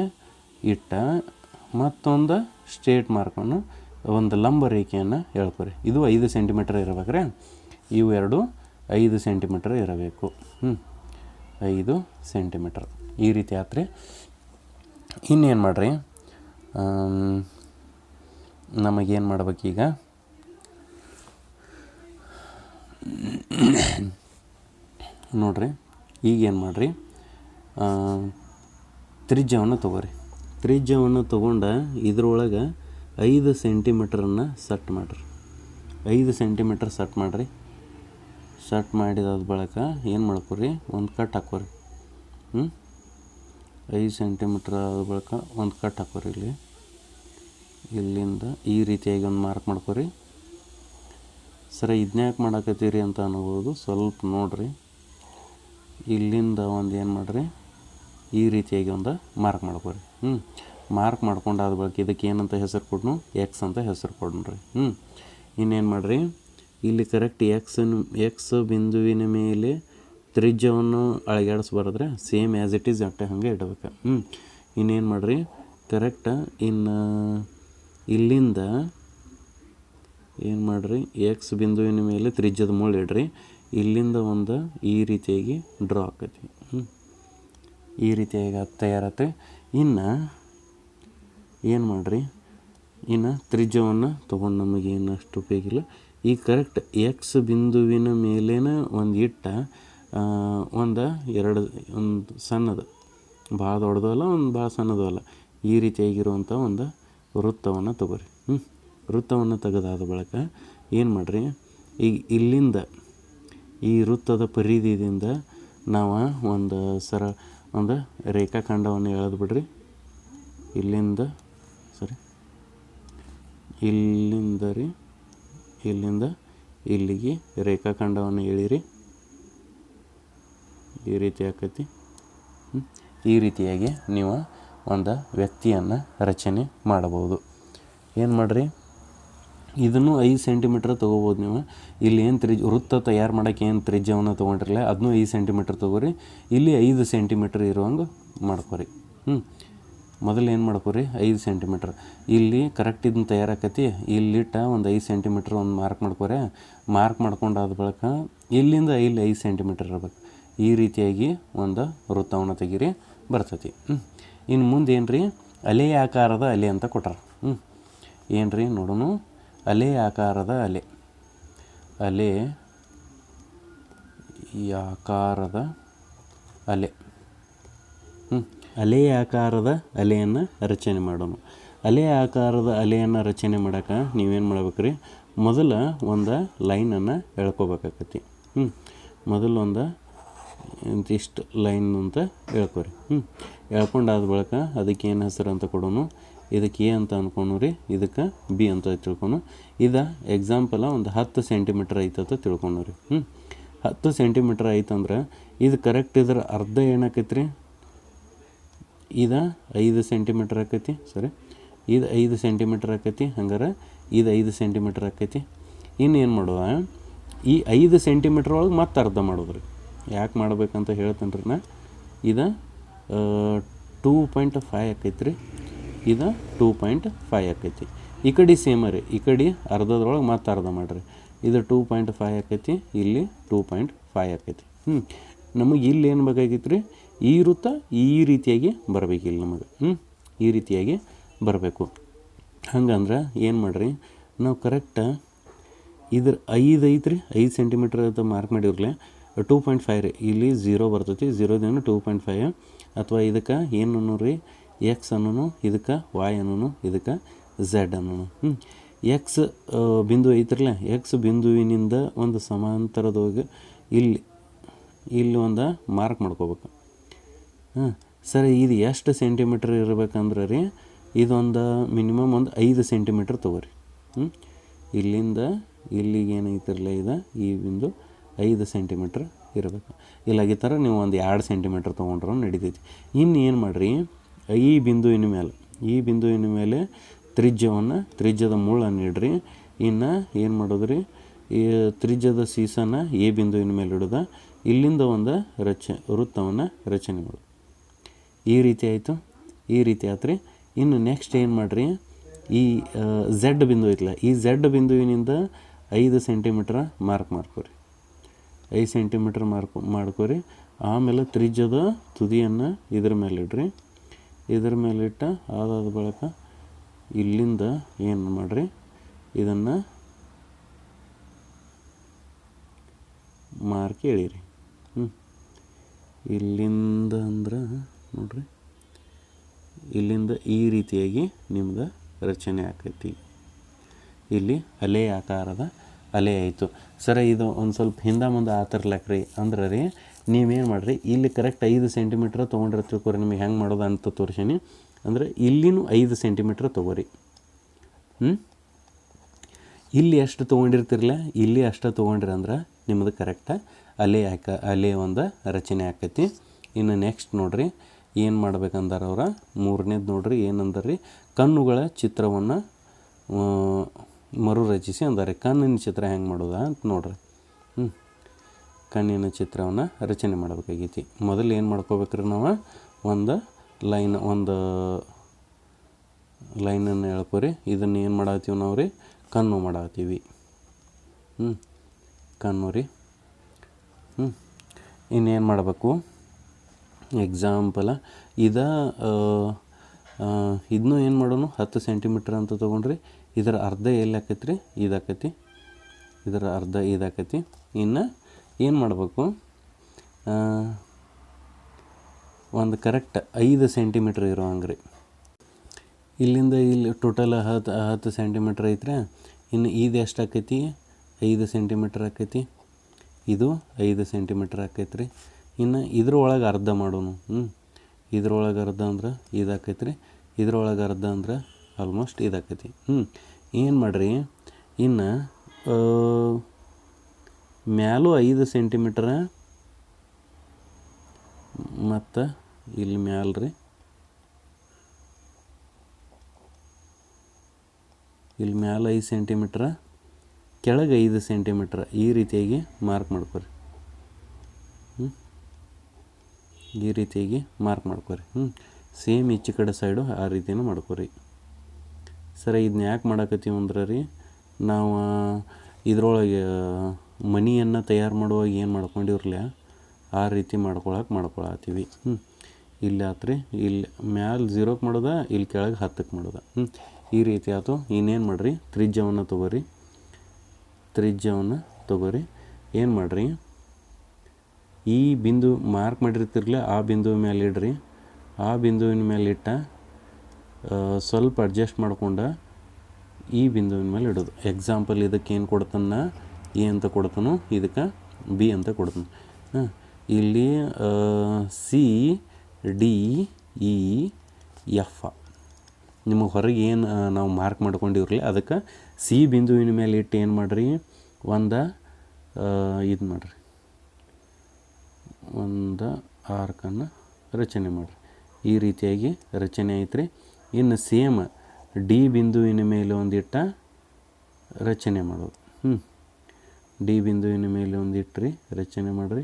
ಇಟ್ಟ ಮತ್ತೊಂದು ಸ್ಟ್ರೇಟ್ ಮಾರ್ಕನ್ನು ಒಂದು ಲಂಬ ರೇಖೆಯನ್ನು ಎಳ್ಕೊರಿ. ಇದು ಐದು ಸೆಂಟಿಮೀಟ್ರ್ ಇರಬೇಕ್ರೆ? ಇವು ಎರಡು ಐದು ಸೆಂಟಿಮೀಟ್ರ್ ಇರಬೇಕು. ಹ್ಞೂ ಐದು ಸೆಂಟಿಮೀಟ್ರ್. ಈ ರೀತಿ ಆತ್ರಿ. ಇನ್ನೇನು ಮಾಡಿರಿ? ನಮಗೇನು ಮಾಡ್ಬೇಕೀಗ? ನೋಡ್ರಿ ಈಗೇನು ಮಾಡಿರಿ? ತ್ರಿಜ್ಯವನ್ನು ತೊಗೋರಿ. ತ್ರಿಜ್ಯವನ್ನು ತೊಗೊಂಡು ಇದ್ರೊಳಗೆ ಐದು ಸೆಂಟಿಮೀಟ್ರನ್ನು ಸಟ್ ಮಾಡಿರಿ. ಐದು ಸೆಂಟಿಮೀಟ್ರ್ ಸಟ್ ಮಾಡಿರಿ. ಸಟ್ ಮಾಡಿದಾದ ಬಳಿಕ ಏನು ಮಾಡ್ಕೊರಿ? ಒಂದು ಕಟ್ ಹಾಕೋರಿ. ಹ್ಞೂ ಐದು ಸೆಂಟಿಮೀಟ್ರ್ ಆದ ಬಳಿಕ ಒಂದು ಕಟ್ ಹಾಕೋರಿ ಇಲ್ಲಿ. ಇಲ್ಲಿಂದ ಈ ರೀತಿಯಾಗಿ ಒಂದು ಮಾರ್ಕ್ ಮಾಡ್ಕೊರಿ. ಸರ, ಇದನ್ಯಾಕೆ ಮಾಡಾಕತ್ತೀರಿ ಅಂತ ಅನ್ಬೋದು. ಸ್ವಲ್ಪ ನೋಡ್ರಿ. ಇಲ್ಲಿಂದ ಒಂದು ಏನು ಮಾಡಿರಿ? ಈ ರೀತಿಯಾಗಿ ಒಂದು ಮಾರ್ಕ್ ಮಾಡ್ಕೊರಿ. ಹ್ಞೂ ಮಾರ್ಕ್ ಮಾಡ್ಕೊಂಡಾದ ಬಳಿಕ ಇದಕ್ಕೆ ಏನಂತ ಹೆಸರು ಕೊಡ್ನು? ಎಕ್ಸ್ ಅಂತ ಹೆಸರು ಕೊಡ್ರಿ ಹ್ಞೂ ಇನ್ನೇನು ಮಾಡಿರಿ? ಇಲ್ಲಿ ಕರೆಕ್ಟ್ ಎಕ್ಸ್ ಎಕ್ಸ್ ಬಿಂದುವಿನ ಮೇಲೆ ತ್ರಿಜ್ಯವನ್ನು ಅಳಗಾಡಿಸ್ಬಾರ್ದ್ರೆ ಸೇಮ್ ಆ್ಯಸ್ ಇಟ್ ಈಸ್ ಅಟ್ಟೆ ಹಾಗೆ ಇಡಬೇಕು. ಹ್ಞೂ ಇನ್ನೇನು ಮಾಡಿರಿ? ಕರೆಕ್ಟ್ ಇನ್ನು ಇಲ್ಲಿಂದ ಏನು ಮಾಡಿರಿ? ಎಕ್ಸ್ ಬಿಂದುವಿನ ಮೇಲೆ ತ್ರಿಜ್ಯದ ಮುಳ್ಳು ಇಡ್ರಿ. ಇಲ್ಲಿಂದ ಒಂದು ಈ ರೀತಿಯಾಗಿ ಡ್ರಾ ಆಕೈತಿ. ಈ ರೀತಿಯಾಗಿ ಅದು ತಯಾರತ್ತೆ ಇನ್ನು ಏನು ಮಾಡಿರಿ? ಇನ್ನು ತ್ರಿಜ್ಯವನ್ನು ತೊಗೊಂಡು ನಮಗೇನು ಅಷ್ಟು ಉಪಯೋಗಿಲ್ಲ ಈ ಕರೆಕ್ಟ್ ಎಕ್ಸ್ ಬಿಂದುವಿನ ಮೇಲೇನ ಒಂದು ಇಟ್ಟ ಒಂದು ಎರಡು, ಒಂದು ಸಣ್ಣದು. ಭಾಳ ದೊಡ್ಡದು ಅಲ್ಲ, ಒಂದು ಭಾಳ ಸಣ್ಣದು ಅಲ್ಲ. ಈ ರೀತಿಯಾಗಿರುವಂಥ ಒಂದು ವೃತ್ತವನ್ನು ತಗೋರಿ. ಹ್ಞೂ ವೃತ್ತವನ್ನು ತೆಗೆದಾದ ಬಳಿಕ ಏನು ಮಾಡಿರಿ? ಈಗ ಇಲ್ಲಿಂದ ಈ ವೃತ್ತದ ಪರಿಧಿಯಿಂದ ನಾವು ಒಂದು ಸರ, ಒಂದು ರೇಖಾಖಂಡವನ್ನು ಎಳೆದು ಬಿಡ್ರಿ. ಇಲ್ಲಿಂದ, ಸರಿ. ಇಲ್ಲಿಂದ ರೀ, ಇಲ್ಲಿಂದ ಇಲ್ಲಿಗೆ ರೇಖಾಖಂಡವನ್ನು ಎಳೀರಿ. ಈ ರೀತಿ ಆಕೈತಿ. ಈ ರೀತಿಯಾಗಿ ನೀವು ಒಂದು ವ್ಯಕ್ತಿಯನ್ನು ರಚನೆ ಮಾಡಬಹುದು. ಏನು ಮಾಡಿರಿ? ಇದನ್ನು ಐದು ಸೆಂಟಿಮೀಟ್ರ್ ತೊಗೋಬೋದು ನೀವು. ಇಲ್ಲಿ ಏನು ತ್ರಿಜ್, ವೃತ್ತ ತಯಾರು ಮಾಡೋಕ್ಕೆ ಏನು ತ್ರಿಜ್ಯವನ್ನು ತೊಗೊಂಡಿರಲ್ಲ, ಅದನ್ನೂ ಐದು ಸೆಂಟಿಮೀಟ್ರ್ ತೊಗೋರಿ. ಇಲ್ಲಿ ಐದು ಸೆಂಟಿಮೀಟ್ರ್ ಇರುವಂಗೆ ಮಾಡ್ಕೊರಿ. ಹ್ಞೂ ಮೊದಲು ಏನು ಮಾಡ್ಕೊರಿ? ಐದು ಸೆಂಟಿಮೀಟ್ರ್. ಇಲ್ಲಿ ಕರೆಕ್ಟ್ ಇದನ್ನ ತಯಾರಾಕತಿ. ಇಲ್ಲಿಟ್ಟ ಒಂದು ಐದು ಸೆಂಟಿಮೀಟ್ರ್ ಒಂದು ಮಾರ್ಕ್ ಮಾಡ್ಕೊರೆ. ಮಾರ್ಕ್ ಮಾಡ್ಕೊಂಡಾದ ಬಳಿಕ ಇಲ್ಲಿಂದ ಇಲ್ಲಿ ಐದು ಸೆಂಟಿಮೀಟ್ರ್ ಇರಬೇಕು. ಈ ರೀತಿಯಾಗಿ ಒಂದು ವೃತ್ತವನ್ನು ತೆಗೀರಿ, ಬರ್ತೈತಿ. ಇನ್ನು ಮುಂದೆ ಏನು ರೀ ಅಲೆ ಆಕಾರದ ಅಲೆ ಅಂತ ಕೊಟ್ಟಾರ. ಹ್ಞೂ ಏನು ರೀ ನೋಡೋಣ ಅಲೆ ಆಕಾರದ ಅಲೆ. ಅಲೆ ಆಕಾರದ ಅಲೆ. ಹ್ಞೂ ಅಲೆ ಆಕಾರದ ಅಲೆಯನ್ನು ರಚನೆ ಮಾಡೋಣ. ಅಲೆ ಆಕಾರದ ಅಲೆಯನ್ನು ರಚನೆ ಮಾಡೋಕೆ ನೀವೇನು ಮಾಡ್ಬೇಕ್ರಿ? ಮೊದಲು ಒಂದು ಲೈನನ್ನು ಎಳ್ಕೊಬೇಕಾಕತಿ. ಹ್ಞೂ ಮೊದಲು ಒಂದು ಇಂತಿಷ್ಟು ಲೈನ್ ಅಂತ ಹೇಳ್ಕೊರಿ ಹ್ಞೂ ಹೇಳ್ಕೊಂಡಾದ ಬಳಿಕ ಅದಕ್ಕೆ ಏನು ಹೆಸರು ಅಂತ ಕೊಡೋನು? ಇದಕ್ಕೆ ಎ ಅಂತ ಅಂದ್ಕೊಂಡು ರೀ ಇದಕ್ಕೆ ಬಿ ಅಂತ ತಿಳ್ಕೊಂಡು ಇದು ಎಕ್ಸಾಂಪಲ ಒಂದು ಹತ್ತು ಸೆಂಟಿಮೀಟ್ರ್ ಐತೆ ಅಂತ ತಿಳ್ಕೊಂಡು ರೀ ಹ್ಞೂ ಹತ್ತು ಸೆಂಟಿಮೀಟ್ರ್ ಐತಂದ್ರೆ ಇದು ಕರೆಕ್ಟ್ ಇದ್ರ ಅರ್ಧ ಏನಾಕೈತಿ ರೀ ಇದು ಐದು ಸೆಂಟಿಮೀಟ್ರ್ ಆಕೈತಿ. ಸರಿ. ಇದು ಐದು ಸೆಂಟಿಮೀಟ್ರ್ ಆಕೈತಿ. ಹಂಗಾರೆ ಇದು ಐದು ಸೆಂಟಿಮೀಟ್ರ್ ಆಕೈತಿ. ಇನ್ನೇನು ಮಾಡುವ? ಈ ಐದು ಸೆಂಟಿಮೀಟ್ರ್ ಒಳಗೆ ಮತ್ತೆ ಅರ್ಧ ಮಾಡೋದ್ರಿ. ಯಾಕೆ ಮಾಡ್ಬೇಕಂತ ಹೇಳ್ತೇನೆ ರೀ ನಾ. ಇದು ಟೂ ಪಾಯಿಂಟ್ ಫೈವ್ ಆಕೈತಿ ರೀ ಇದು ಟೂ ಪಾಯಿಂಟ್ ಫೈವ್ ಆಕೈತಿ. ಈ ಕಡೆ ಸೇಮ್ ರೀ. ಈ ಕಡೆ ಅರ್ಧದ್ರೊಳಗೆ ಮತ್ತೆ ಅರ್ಧ ಮಾಡಿರಿ. ಇದು ಟೂ ಪಾಯಿಂಟ್ ಫೈವ್ ಆಕೈತಿ, ಇಲ್ಲಿ ಟೂ ಪಾಯಿಂಟ್ ಫೈವ್ ಆಕೈತಿ. ಹ್ಞೂ ನಮಗೆ ಇಲ್ಲಿ ಏನು ಬೇಕಾಗಿತ್ತು ರೀ ಈ ವೃತ್ತ ಈ ರೀತಿಯಾಗಿ ಬರಬೇಕು ಇಲ್ಲಿ ನಮಗೆ. ಹ್ಞೂ ಈ ರೀತಿಯಾಗಿ ಬರಬೇಕು. ಹಂಗಂದ್ರೆ ಏನು ಮಾಡಿರಿ? ನಾವು ಕರೆಕ್ಟ ಇದ್ರ ಐದು ಐತ್ರಿ, ಐದು ಸೆಂಟಿಮೀಟ್ರ್ ಅಂತ ಮಾರ್ಕ್ ಮಾಡಿರಲೇ ಟೂ ಪಾಯಿಂಟ್ ಫೈವ್ ರೀ. ಇಲ್ಲಿ ಝೀರೋ ಬರ್ತೈತಿ ಝೀರೋದೇನು ಟೂ ಪಾಯಿಂಟ್ ಫೈವ್ ಅಥವಾ ಇದಕ್ಕೆ ಏನು ನೋಡ್ರಿ ಎಕ್ಸ್ ಅನ್ನೋನು ಇದಕ್ಕೆ ವಾಯ್ ಅನ್ನೋನು ಇದಕ್ಕೆ ಝೆಡ್ ಅನ್ನೋನು. ಹ್ಞೂ ಎಕ್ಸ್ ಬಿಂದು ಐತ್ರಲ್ಲ ಎಕ್ಸ್ ಬಿಂದುವಿನಿಂದ ಒಂದು ಸಮಾಂತರದೊಳಗೆ ಇಲ್ಲಿ ಇಲ್ಲಿ ಒಂದು ಮಾರ್ಕ್ ಮಾಡ್ಕೋಬೇಕು. ಹಾಂ, ಸರ್, ಇದು ಎಷ್ಟು ಸೆಂಟಿಮೀಟ್ರ್ ಇರಬೇಕಂದ್ರೆ ರೀ, ಇದೊಂದು ಮಿನಿಮಮ್ ಒಂದು ಐದು ಸೆಂಟಿಮೀಟ್ರ್ ತೊಗೋರಿ. ಹ್ಞೂ ಇಲ್ಲಿಂದ ಇಲ್ಲಿಗೆ ಏನೈತಿರಲ್ಲ ಇದು? ಈ ಬಿಂದು ಐದು ಸೆಂಟಿಮೀಟ್ರ್ ಇರಬೇಕು. ಇಲ್ಲ, ಈ ಥರ ನೀವು ಒಂದು ಎರಡು ಸೆಂಟಿಮೀಟ್ರ್ ತೊಗೊಂಡ್ರೂ ನಡಿತೈತಿ. ಇನ್ನು ಏನು ಮಾಡಿರಿ? ಈ ಬಿಂದುವಿನ ಮೇಲೆ, ಈ ಬಿಂದುವಿನ ಮೇಲೆ ತ್ರಿಜ್ಯವನ್ನು, ತ್ರಿಜ್ಯದ ಮುಳ್ಳನ್ನು ಇಡ್ರಿ ಇನ್ನು ಏನು ಮಾಡೋದ್ರಿ? ಈ ತ್ರಿಜ್ಯದ ಸೀಸನ ಎ ಬಿಂದುವಿನ ಮೇಲೆ ಇಡೋದ. ಇಲ್ಲಿಂದ ಒಂದು ರಚ, ವೃತ್ತವನ್ನು ರಚನೆ ಮಾಡೋದು ಈ ರೀತಿ ಆಯಿತು, ಈ ರೀತಿ ಆಯ್ತು ಇನ್ನು ನೆಕ್ಸ್ಟ್ ಏನು ಮಾಡಿರಿ? ಈ ಝೆಡ್ ಬಿಂದು ಐತಲ್ಲ ಈ ಝೆಡ್ ಬಿಂದುವಿನಿಂದ ಐದು ಸೆಂಟಿಮೀಟ್ರ್ ಮಾರ್ಕ್ ಮಾಡ್ಕೋರಿ. ಐದು ಸೆಂಟಿಮೀಟ್ರ್ ಮಾರ್ಕ್ ಮಾಡ್ಕೋರಿ. ಆಮೇಲೆ ತ್ರಿಜ್ಯದ ತುದಿಯನ್ನು ಇದ್ರ ಮೇಲೆ ಇಡ್ರಿ. ಇದ್ರ ಮೇಲಿಟ್ಟ ಅದಾದ ಬಳಿಕ ಇಲ್ಲಿಂದ ಏನು ಮಾಡಿರಿ? ಇದನ್ನು ಮಾರ್ಕ್ ಎಳೀರಿ. ಹ್ಞೂ ಇಲ್ಲಿಂದ ಅಂದ್ರೆ ನೋಡ್ರಿ. ಇಲ್ಲಿಂದ ಈ ರೀತಿಯಾಗಿ ನಿಮ್ಗೆ ರಚನೆ ಆಕೈತಿ. ಇಲ್ಲಿ ಅಲೆ ಆಕಾರದ ಅಲೆ ಆಯಿತು. ಸರ ಇದು ಒಂದು ಸ್ವಲ್ಪ ಹಿಂದೆ ಮುಂದೆ ಆತಿರ್ಲಕ್ರಿ ಅಂದ್ರೆ ರೀ ನೀವೇನು ಮಾಡಿರಿ ಇಲ್ಲಿ ಕರೆಕ್ಟ್ ಐದು ಸೆಂಟಿಮೀಟ್ರ್ ತೊಗೊಂಡ್ರೆ ತಿಳ್ಕೊರಿ, ನಿಮಗೆ ಹೆಂಗೆ ಮಾಡೋದು ಅಂತ ತೋರಿಸೀನಿ. ಅಂದರೆ ಇಲ್ಲಿನೂ ಐದು ಸೆಂಟಿಮೀಟ್ರ್ ತೊಗೋರಿ. ಹ್ಞೂ ಇಲ್ಲಿ ಎಷ್ಟು ತೊಗೊಂಡಿರ್ತಿರಲ್ಲ, ಇಲ್ಲಿ ಅಷ್ಟು ತೊಗೊಂಡ್ರಿ ಅಂದ್ರೆ ನಿಮ್ಮದು ಕರೆಕ್ಟ ಅಲೆ ಹಾಕ ಅಲೆ ಒಂದು ರಚನೆ ಆಕೈತಿ. ಇನ್ನು ನೆಕ್ಸ್ಟ್ ನೋಡ್ರಿ, ಏನು ಮಾಡ್ಬೇಕಂದಾರ ಅವ್ರ? ಮೂರನೇದು ನೋಡ್ರಿ ರೀ ಕಣ್ಣುಗಳ ಚಿತ್ರವನ್ನು ಮರು ರಚಿಸಿ ಅಂದಾರೆ. ಕಣ್ಣಿನ ಚಿತ್ರ ಹೆಂಗೆ ಮಾಡೋದ ಅಂತ ನೋಡ್ರಿ. ಕಣ್ಣಿನ ಚಿತ್ರವನ್ನು ರಚನೆ ಮಾಡಬೇಕಾಗೈತಿ. ಮೊದಲು ಏನು ಮಾಡ್ಕೋಬೇಕ್ರಿ ನಾವು? ಒಂದು ಲೈನ್, ಒಂದು ಲೈನನ್ನು ಎಳ್ಕೊರಿ. ಇದನ್ನು ಏನು ಮಾಡತ್ತೀವಿ ನಾವು ರೀ ಕಣ್ಣು ಮಾಡತ್ತೀವಿ. ಹ್ಞೂ ಕಣ್ಣು ರೀ. ಹ್ಞೂ ಇನ್ನೇನು ಮಾಡಬೇಕು? ಎಕ್ಸಾಂಪಲ, ಇದ ಇದನ್ನೂ ಏನು ಮಾಡೋಣ ಹತ್ತು ಸೆಂಟಿಮೀಟ್ರ್ ಅಂತ ತೊಗೊಂಡ್ರಿ. ಇದರ ಅರ್ಧ ಎಲ್ಲಿ ಆಕೈತಿ ರೀ ಇದಾಕೈತಿ ಇದರ ಅರ್ಧ ಇದಾಕೈತಿ ಇನ್ನು ಏನು ಮಾಡಬೇಕು? ಒಂದು ಕರೆಕ್ಟ್ ಐದು ಸೆಂಟಿಮೀಟ್ರ್ ಇರೋ ಹಂಗೆ ಇಲ್ಲಿಂದ ಇಲ್ಲಿ ಟೋಟಲ್ ಹತ್ತು ಹತ್ತು ಸೆಂಟಿಮೀಟ್ರ್ ಐತ್ರಿ, ಇನ್ನು ಇದು ಎಷ್ಟು ಆಕೈತಿ? ಐದು ಸೆಂಟಿಮೀಟ್ರ್ ಆಕೈತಿ. ಇದು ಐದು ಸೆಂಟಿಮೀಟ್ರ್ ಆಕೈತ್ರಿ. ಇನ್ನು ಇದ್ರೊಳಗೆ ಅರ್ಧ ಮಾಡೋನು. ಹ್ಞೂ ಇದ್ರೊಳಗೆ ಅರ್ಧ ಅಂದ್ರೆ ಇದು ಆಕೈತಿ ರೀ ಇದ್ರೊಳಗೆ ಅರ್ಧ ಅಂದ್ರೆ ಆಲ್ಮೋಸ್ಟ್ ಇದಾಕೈತಿ ಹ್ಞೂ ಏನು ಮಾಡಿರಿ? ಇನ್ನು ಮ್ಯಾಲೂ ಐದು ಸೆಂಟಿಮೀಟ್ರ. ಮತ್ತು ಇಲ್ಲಿ ಮ್ಯಾಲ ರೀ. ಇಲ್ಲಿ ಮ್ಯಾಲ ಐದು ಸೆಂಟಿಮೀಟ್ರ, ಕೆಳಗೆ ಐದು ಸೆಂಟಿಮೀಟ್ರ್ ಈ ರೀತಿಯಾಗಿ ಮಾರ್ಕ್ ಮಾಡ್ಕೊರಿ. ಹ್ಞೂ ಈ ರೀತಿಯಾಗಿ ಮಾರ್ಕ್ ಮಾಡ್ಕೊರಿ. ಹ್ಞೂ ಸೇಮ್ ಈಚೆ ಕಡೆ ಸೈಡು ಆ ರೀತಿಯೂ ಮಾಡ್ಕೊರಿ. ಸರ ಇದನ್ನ ಯಾಕೆ ಮಾಡಾಕತ್ತೀವಿ ಅಂದ್ರೆ ರೀ, ನಾವು ಇದ್ರೊಳಗೆ ಮನಿಯನ್ನು ತಯಾರು ಮಾಡುವಾಗ ಏನು ಮಾಡ್ಕೊಂಡಿವ್ರಲ್ಲ ಆ ರೀತಿ ಮಾಡ್ಕೊಳಕ್ಕೆ ಮಾಡ್ಕೊಳತ್ತೀವಿ ಹ್ಞೂ ಇಲ್ಲಿ ಆತ್ರಿ, ಇಲ್ಲಿ ಮ್ಯಾಲೆ ಝೀರೋಕ್ಕೆ ಮಾಡೋದ ಇಲ್ಲಿ ಕೆಳಗೆ ಹತ್ತಕ್ಕೆ ಮಾಡೋದ. ಈ ರೀತಿ ಆಯ್ತು ಇನ್ನೇನು ಮಾಡಿರಿ? ತ್ರಿಜ್ಯವನ್ನು ತೊಗೋರಿ. ತ್ರಿಜ್ಯವನ್ನು ತೊಗೋರಿ. ಏನು ಮಾಡಿರಿ? ಈ ಬಿಂದು ಮಾರ್ಕ್ ಮಾಡಿರ್ತಿರ್ಲಿ, ಆ ಬಿಂದು ಮೇಲೆ ಇಡ್ರಿ. ಆ ಬಿಂದುವಿನ ಮೇಲೆ ಇಟ್ಟ ಸ್ವಲ್ಪ ಅಡ್ಜಸ್ಟ್ ಮಾಡ್ಕೊಂಡು ಈ ಬಿಂದುವಿನ ಮೇಲೆ ಇಡೋದು. ಎಕ್ಸಾಂಪಲ್ ಇದಕ್ಕೆ ಏನು ಕೊಡ್ತಾನ ಎ ಅಂತ ಕೊಡ್ತಾನೋ, ಇದಕ್ಕೆ ಬಿ ಅಂತ ಕೊಡ್ತಾನೆ. ಇಲ್ಲಿ ಸಿ, ಡಿ, ಇ, ಎಫ್. ನಿಮಗೆ ಹೊರಗೆ ಏನು ನಾವು ಮಾರ್ಕ್ ಮಾಡ್ಕೊಂಡಿವ್ರಲ್ಲ, ಅದಕ್ಕೆ ಸಿ ಬಿಂದುವಿನ ಮೇಲೆ ಇಟ್ಟು ಏನು ಮಾಡಿರಿ? ಒಂದು ಇದು ಮಾಡಿರಿ. ಒಂದು ಆರ್ಕನ್ನು ರಚನೆ ಮಾಡಿರಿ. ಈ ರೀತಿಯಾಗಿ ರಚನೆ ಐತ್ರಿ. ಇನ್ನು ಸೇಮ್ ಡಿ ಬಿಂದುವಿನ ಮೇಲೆ ಒಂದಿಟ್ಟ ರಚನೆ ಮಾಡೋದು. ಡಿ ಬಿಂದುವಿನ ಮೇಲೆ ಒಂದು ಇಟ್ಟ್ರಿ ರಚನೆ ಮಾಡಿರಿ.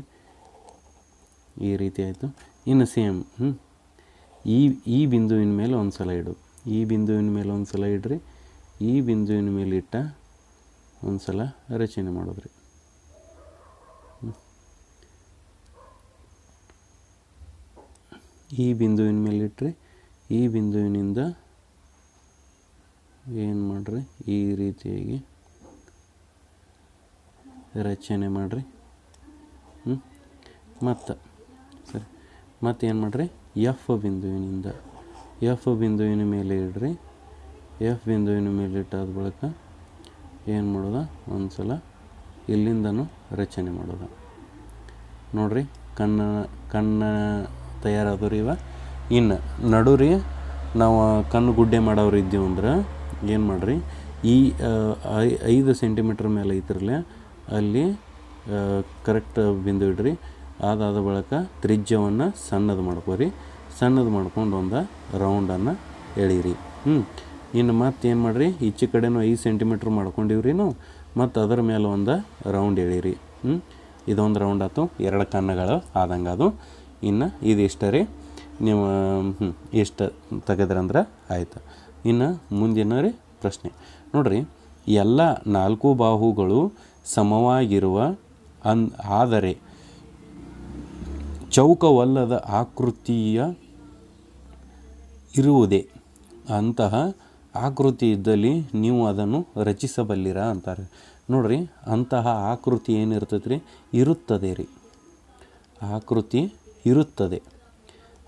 ಈ ರೀತಿ ಆಯಿತು. ಇನ್ನು ಸೇಮ್ ಹ್ಞೂ ಈ ಈ ಬಿಂದುವಿನ ಮೇಲೆ ಒಂದು ಸಲ ಇಡು. ಈ ಬಿಂದುವಿನ ಮೇಲೆ ಒಂದು ಸಲ ಇಡ್ರಿ. ಈ ಬಿಂದುವಿನ ಮೇಲೆ ಇಟ್ಟ ಒಂದು ಸಲ ರಚನೆ ಮಾಡಿದ್ರಿ. ಈ ಬಿಂದುವಿನ ಮೇಲೆ ಇಟ್ರಿ. ಈ ಬಿಂದುವಿನಿಂದ ಏನು ಮಾಡ್ರಿ? ಈ ರೀತಿಯಾಗಿ ರಚನೆ ಮಾಡಿರಿ. ಹ್ಞೂ ಮತ್ತು, ಸರಿ. ಮತ್ತು ಏನು ಮಾಡಿರಿ? ಎಫ್ ಬಿಂದುವಿನಿಂದ. ಎಫ್ ಬಿಂದುವಿನ ಮೇಲೆ ಇಡ್ರಿ. ಎಫ್ ಬಿಂದುವಿನ ಮೇಲೆ ಇಟ್ಟಾದ ಬಳಿಕ ಏನು ಮಾಡೋದ? ಒಂದು ಸಲ ಇಲ್ಲಿಂದನೂ ರಚನೆ ಮಾಡೋದ. ನೋಡ್ರಿ, ಕಣ್ಣ ಕಣ್ಣ ತಯಾರಾದವ್ರಿ ಇವ. ಇನ್ನು ನಡುರಿ ನಾವು ಕಣ್ಣು ಗುಡ್ಡೆ ಮಾಡೋರು ಇದ್ದೀವಿ ಅಂದ್ರೆ ಏನು ಮಾಡಿರಿ? ಈ ಐದು ಸೆಂಟಿಮೀಟ್ರ್ ಮೇಲೆ ಐತಿರಲ್ಲ ಅಲ್ಲಿ ಕರೆಕ್ಟ್ ಬಿಂದು ಇಡ್ರಿ. ಅದಾದ ಬಳಿಕ ತ್ರಿಜ್ಯವನ್ನು ಸಣ್ಣದು ಮಾಡ್ಕೊರಿ. ಸಣ್ಣದು ಮಾಡ್ಕೊಂಡು ಒಂದು ರೌಂಡನ್ನು ಎಳೀರಿ ಹ್ಞೂ ಇನ್ನು ಮತ್ತೆ ಏನು ಮಾಡಿರಿ? ಈಚೆ ಕಡೆನೂ ಐದು ಸೆಂಟಿಮೀಟ್ರ್ ಮಾಡ್ಕೊಂಡಿವ್ರಿ ನಾವು. ಮತ್ತು ಅದರ ಮೇಲೆ ಒಂದು ರೌಂಡ್ ಎಳೀರಿ ಹ್ಞೂ ಇದೊಂದು ರೌಂಡ್ ಆಯ್ತು ಎರಡು ಕಣ್ಣಗಳು ಆದಂಗೆ ಅದು. ಇನ್ನು ಇದು ಇಷ್ಟ ರೀ? ನೀವು ಹ್ಞೂ ತೆಗೆದ್ರಂದ್ರೆ ಆಯ್ತು. ಇನ್ನು ಮುಂದಿನ ರೀ ಪ್ರಶ್ನೆ. ನೋಡಿರಿ, ಎಲ್ಲ ನಾಲ್ಕು ಬಾಹುಗಳು ಸಮವಾಗಿರುವ ಅನ್, ಆದರೆ ಚೌಕವಲ್ಲದ ಆಕೃತಿಯ ಇರುವುದೇ. ಅಂತಹ ಆಕೃತಿ ಇದ್ದಲ್ಲಿ ನೀವು ಅದನ್ನು ರಚಿಸಬಲ್ಲಿರ ಅಂತಾರೆ. ನೋಡ್ರಿ, ಅಂತಹ ಆಕೃತಿ ಏನಿರ್ತೈತೆ ರೀ ಇರುತ್ತದೆ ರೀ. ಆಕೃತಿ ಇರುತ್ತದೆ.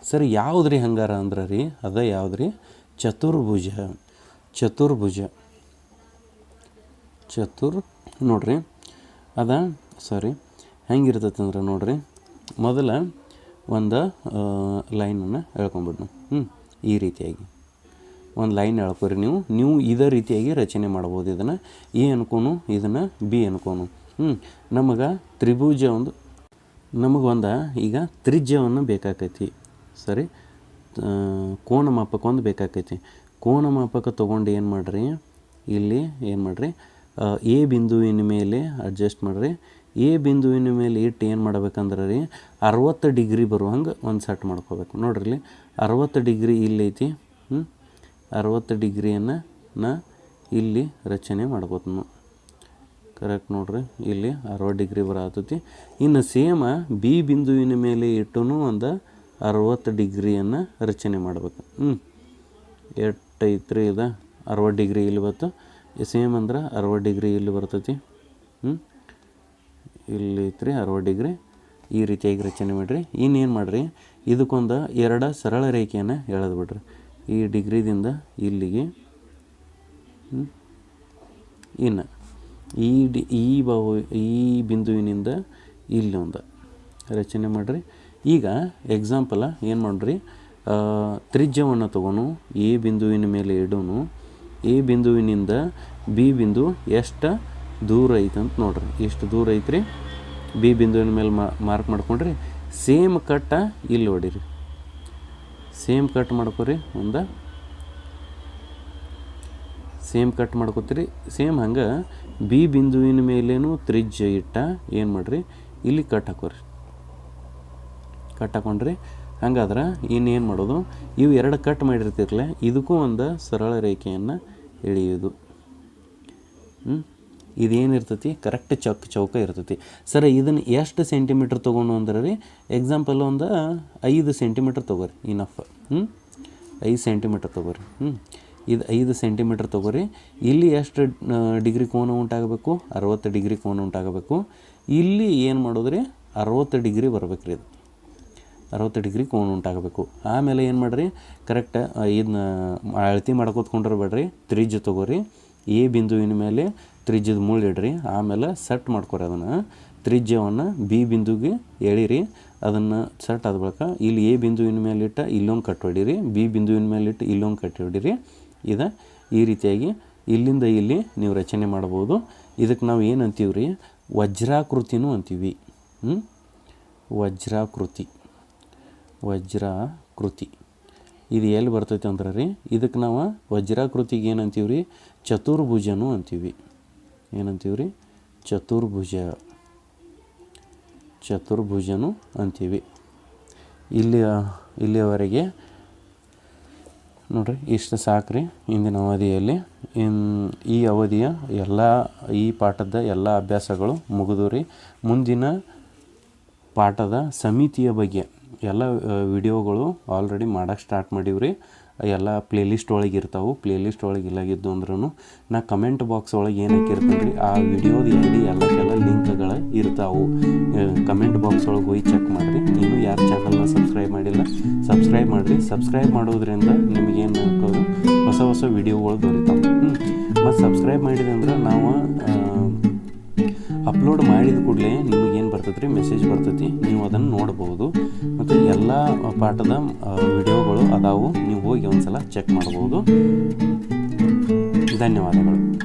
ಸರಿ, ಯಾವುದ್ರಿ ಹಂಗಾರ ಅಂದ್ರೆ ರೀ, ಅದ ಯಾವುದು ರೀ ಚತುರ್ಭುಜ. ಚತುರ್ಭುಜ. ಚತುರ್ ನೋಡ್ರಿ. ಅದ ಸಾರಿ ಹೆಂಗಿರ್ತೈತೆ ಅಂದ್ರೆ ನೋಡ್ರಿ, ಮೊದಲ ಒಂದು ಲೈನನ್ನು ಎಳ್ಕೊಂಬಿಡ್ನು. ಹ್ಞೂ ಈ ರೀತಿಯಾಗಿ. ಒಂದು ಲೈನ್ ಎಳ್ಕೊರಿ ನೀವು. ನೀವು ಇದೇ ರೀತಿಯಾಗಿ ರಚನೆ ಮಾಡ್ಬೋದು ಇದನ್ನು. ಎ ಅನ್ಕೋನು, ಇದನ್ನು ಬಿ ಅನ್ಕೋನು. ಹ್ಞೂ ನಮಗೆ ತ್ರಿಭುಜ ಒಂದು ನಮಗೊಂದು ಈಗ ತ್ರಿಜ್ಯವನ್ನು ಬೇಕಾಕೈತಿ. ಸರಿ ಕೋಣ ಮಾಪಕ ಒಂದು ಬೇಕಾಕೈತಿ. ಕೋನ ಮಾಪಕ ತೊಗೊಂಡು ಏನು ಮಾಡಿರಿ, ಇಲ್ಲಿ ಏನು ಮಾಡಿರಿ ಎ ಬಿಂದುವಿನ ಮೇಲೆ ಅಡ್ಜಸ್ಟ್ ಮಾಡಿರಿ. ಎ ಬಿಂದುವಿನ ಮೇಲೆ ಇಟ್ಟು ಏನು ಮಾಡ್ಬೇಕಂದ್ರೆ ರೀ, ಅರವತ್ತು ಡಿಗ್ರಿ ಬರುವಂಗೆ ಒಂದು ಸೆಟ್ ಮಾಡ್ಕೋಬೇಕು. ನೋಡ್ರಿ ಅರವತ್ತು ಡಿಗ್ರಿ ಇಲ್ಲೈತಿ ಹ್ಞೂ ಅರವತ್ತು ಡಿಗ್ರಿಯನ್ನು ನಾ ಇಲ್ಲಿ ರಚನೆ ಮಾಡ್ಕೋತೀನಿ ಕರೆಕ್ಟ್ ನೋಡ್ರಿ, ಇಲ್ಲಿ ಅರವತ್ತು ಡಿಗ್ರಿ ಬರತೈತಿ. ಇನ್ನು ಸೇಮ ಬಿ ಬಿಂದುವಿನ ಮೇಲೆ ಇಟ್ಟು ಒಂದು ಅರವತ್ತು ಡಿಗ್ರಿಯನ್ನು ರಚನೆ ಮಾಡ್ಬೇಕು. ಹ್ಞೂ ಎಟ್ಟೈತ್ರಿ ಇದು? ಅರವತ್ತು ಡಿಗ್ರಿ ಇಲ್ಲಿ ಬತ್ತು. ಸೇಮ್ ಅಂದ್ರೆ ಅರವತ್ತು ಡಿಗ್ರಿ ಇಲ್ಲಿ ಬರ್ತೈತಿ. ಇಲ್ಲಿ ಐತ್ರಿ ಅರವತ್ತು ಡಿಗ್ರಿ. ಈ ರೀತಿಯಾಗಿ ರಚನೆ ಮಾಡಿರಿ. ಇನ್ನೇನು ಮಾಡಿರಿ? ಇದಕ್ಕೊಂದು ಎರಡು ಸರಳ ರೇಖೆಯನ್ನು ಎಳೆದು ಬಿಡ್ರಿ. ಈ ಡಿಗ್ರಿದಿಂದ ಇಲ್ಲಿಗೆ? ಇನ್ನು ಈ ಡಿ, ಈ ಬಾವು ಈ ಬಿಂದುವಿನಿಂದ ಇಲ್ಲಿ ಒಂದು ರಚನೆ ಮಾಡಿರಿ. ಈಗ ಎಕ್ಸಾಂಪಲ ಏನು ಮಾಡ್ರಿ? ತ್ರಿಜ್ಯವನ್ನು ತಗೋನು ಎ ಬಿಂದುವಿನ ಮೇಲೆ ಇಡೋನು ಎ ಬಿಂದುವಿನಿಂದ ಬಿ ಬಿಂದು ಎಷ್ಟು ದೂರ ಐತೆ ಅಂತ ನೋಡ್ರಿ. ಎಷ್ಟು ದೂರ ಐತ್ರಿ. ಬಿ ಬಿಂದುವಿನ ಮೇಲೆ ಮಾರ್ಕ್ ಮಾಡ್ಕೊಂಡ್ರಿ. ಸೇಮ್ ಕಟ್ಟ ಇಲ್ಲಿ ಹೊಡಿರಿ ಸೇಮ್ ಕಟ್ ಮಾಡ್ಕೊರಿ. ಒಂದು. ಸೇಮ್ ಕಟ್ ಮಾಡ್ಕೊತೀರಿ. ಸೇಮ್ ಹಂಗೆ ಬಿ ಬಿಂದುವಿನ ಮೇಲೇನು ತ್ರಿಜ್ಯ ಇಟ್ಟ ಏನು ಮಾಡ್ರಿ? ಇಲ್ಲಿ ಕಟ್ ಹಾಕೋರಿ. ಕಟ್ ಹಾಕೊಂಡ್ರಿ. ಹಂಗಾದ್ರೆ ಇನ್ನೇನು ಮಾಡೋದು? ಇವು ಎರಡು ಕಟ್ ಮಾಡಿರ್ತಿರಲ್ಲ ಇದಕ್ಕೂ ಒಂದು ಸರಳ ರೇಖೆಯನ್ನು ಎಳೆಯೋದು ಇದೇನಿರ್ತೈತಿ? ಕರೆಕ್ಟ್ ಚೌಕ್, ಚೌಕ ಇರ್ತೈತಿ. ಸರ್, ಇದನ್ನು ಎಷ್ಟು ಸೆಂಟಿಮೀಟ್ರ್ ತೊಗೊಂಡು ಅಂದ್ರೆ ರೀ? ಎಕ್ಸಾಂಪಲ್ ಒಂದು ಐದು ಸೆಂಟಿಮೀಟ್ರ್ ತೊಗೋರಿ ಇನಫ್ ಹ್ಞೂ ಐದು ಸೆಂಟಿಮೀಟ್ರ್ ತೊಗೋರಿ. ಹ್ಞೂ ಇದು ಐದು ಸೆಂಟಿಮೀಟ್ರ್ ತೊಗೋರಿ. ಇಲ್ಲಿ ಎಷ್ಟು ಡಿಗ್ರಿ ಕೋನ ಉಂಟಾಗಬೇಕು? ಅರವತ್ತು ಡಿಗ್ರಿ ಕೋನ ಉಂಟಾಗಬೇಕು. ಇಲ್ಲಿ ಏನು ಮಾಡೋದ್ರಿ? ಅರವತ್ತು ಡಿಗ್ರಿ ಬರ್ಬೇಕು ರೀ ಇದು. ಅರವತ್ತು ಡಿಗ್ರಿ ಕೋಣ ಉಂಟಾಗಬೇಕು. ಆಮೇಲೆ ಏನು ಮಾಡಿರಿ? ಕರೆಕ್ಟ್ ಇದನ್ನ ಅಳತಿ ಮಾಡ್ಕೋತ್ಕೊಂಡ್ರೆ ಬೇಡ್ರಿ. ತ್ರಿಜ್ಯ ತೊಗೋರಿ. ಎ ಬಿಂದುವಿನ ಮೇಲೆ ತ್ರಿಜ್ಯದ ಮುಳ್ಳು ಇಡ್ರಿ. ಆಮೇಲೆ ಸೆಟ್ ಮಾಡ್ಕೊರಿ ಅದನ್ನು. ತ್ರಿಜ್ಯವನ್ನು ಬಿ ಬಿಂದುಗೆ ಎಳಿರಿ ಅದನ್ನು ಸೆಟ್ ಆದ ಬಳಿಕ ಇಲ್ಲಿ ಎ ಬಿಂದುವಿನ ಮೇಲೆ ಇಟ್ಟು ಇಲ್ಲೊಂದು ಕಟ್ ಹೊಡೀರಿ. ಬಿ ಬಿಂದುವಿನ ಮೇಲೆ ಇಟ್ಟು ಇಲ್ಲೊಂದು ಕಟ್ ಹೊಡೀರಿ. ಇದು ಈ ರೀತಿಯಾಗಿ ಇಲ್ಲಿಂದ ಇಲ್ಲಿ ನೀವು ರಚನೆ ಮಾಡ್ಬೋದು. ಇದಕ್ಕೆ ನಾವು ಏನು ಅಂತೀವಿ ರೀ ವಜ್ರಾಕೃತಿನೂ ಅಂತೀವಿ. ವಜ್ರಾಕೃತಿ. ವಜ್ರಾಕೃತಿ ಇದು ಎಲ್ಲಿ ಬರ್ತೈತೆ ಅಂದ್ರೆ ರೀ, ಇದಕ್ಕೆ ನಾವು ವಜ್ರಾಕೃತಿಗೆ ಏನಂತೀವಿ ರೀ, ಚತುರ್ಭುಜನೂ ಅಂತೀವಿ. ಏನಂತೀವಿ ರೀ, ಚತುರ್ಭುಜ. ಚತುರ್ಭುಜನೂ ಅಂತೀವಿ. ಇಲ್ಲಿ, ಇಲ್ಲಿಯವರೆಗೆ ನೋಡ್ರಿ, ಇಷ್ಟು ಸಾಕ್ರಿ ಇಂದಿನ ಅವಧಿಯಲ್ಲಿ. ಇನ್, ಈ ಅವಧಿಯ ಎಲ್ಲ, ಈ ಪಾಠದ ಎಲ್ಲ ಅಭ್ಯಾಸಗಳು ಮುಗಿದು ರೀ. ಮುಂದಿನ ಪಾಠದ ಸಮಿತಿಯ ಬಗ್ಗೆ. ಎಲ್ಲ ವಿಡಿಯೋಗಳು ಆಲ್ರೆಡಿ ಮಾಡೋಕ್ಕೆ ಸ್ಟಾರ್ಟ್ ಮಾಡೀವ್ರಿ. ಎಲ್ಲ ಪ್ಲೇಲಿಸ್ಟ್ ಒಳಗೆ ಇರ್ತಾವೆ. ಪ್ಲೇಲಿಸ್ಟ್ ಒಳಗೆ ಇಲ್ಲಾಗಿದ್ದು ಅಂದ್ರೂ ನಾ ಕಮೆಂಟ್ ಬಾಕ್ಸ್ ಒಳಗೆ ಏನು ಹಾಕಿರ್ತೀನಿ ರೀ ಆ ವಿಡಿಯೋದ ಎಲ್ಲಿ ಎಲ್ಲ ಲಿಂಕ್ಗಳು ಇರ್ತಾವೆ. ಕಮೆಂಟ್ ಬಾಕ್ಸ್ ಒಳಗೆ ಹೋಗಿ ಚೆಕ್ ಮಾಡಿರಿ. ಇನ್ನೂ ಯಾರು ಚಾನಲ್ನ ಸಬ್ಸ್ಕ್ರೈಬ್ ಮಾಡಿಲ್ಲ ಸಬ್ಸ್ಕ್ರೈಬ್ ಮಾಡಿರಿ. ಸಬ್ಸ್ಕ್ರೈಬ್ ಮಾಡೋದ್ರಿಂದ ನಿಮಗೇನು ಹೊಸ ಹೊಸ ವಿಡಿಯೋಗಳು ದೊರೀತಾವೆ. ಮತ್ತು ಸಬ್ಸ್ಕ್ರೈಬ್ ಮಾಡಿದೆ ಅಂದ್ರೆ ನಾವು ಅಪ್ಲೋಡ್ ಮಾಡಿದ ಕೂಡಲೇ ನಿಮಗೇನು ಬರ್ತೈತೆ ರೀ ಮೆಸೇಜ್ ಬರ್ತೈತಿ. ನೀವು ಅದನ್ನು ನೋಡ್ಬೋದು. ಮತ್ತು ಎಲ್ಲ ಪಾಠದ ವಿಡಿಯೋಗಳು ಅದಾವು. ನೀವು ಹೋಗಿ ಒಂದು ಸಲ ಚೆಕ್ ಮಾಡ್ಬೋದು. ಧನ್ಯವಾದಗಳು.